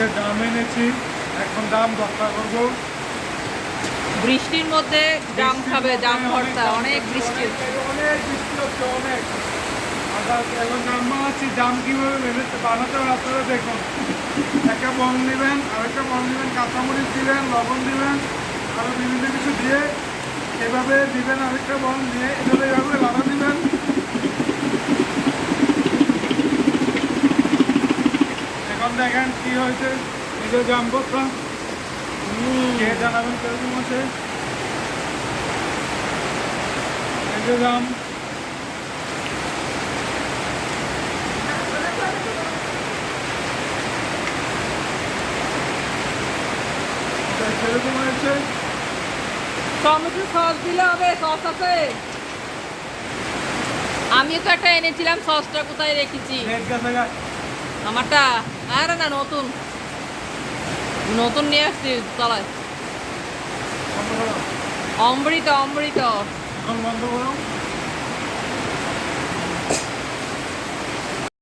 আজকে দাম এনেছি এখন দাম ভর্তা করব। বৃষ্টির মধ্যে জাম খাবে জাম ভর্তা অনেক বৃষ্টি অনেক বৃষ্টি হচ্ছে অনেক। এখন দাম বানাচ্ছি দাম কীভাবে মেনে বানাতে আপনারা দেখুন। একটা বন নেবেন আরেকটা বন নেবেন কাঁচামরিচ দিবেন লবণ দিবেন আরও বিভিন্ন কিছু দিয়ে এভাবে দিবেন আরেকটা বন দিয়ে এভাবে এভাবে বাধা দিবেন। এখন দেখেন কি হয়েছে? নিজের জাম ভর্তা কে জানাবেন কীরকম আছে এই যে দাম এটা হয়েছে? টমেটো সস দিলে হবে সস আছে। আমিও তো একটা এনেছিলাম সসটা কোথায় রেখেছি? আমারটা আরে না নতুন। নতুন নিয়ে আসছি তলায়। অমৃত অমৃত।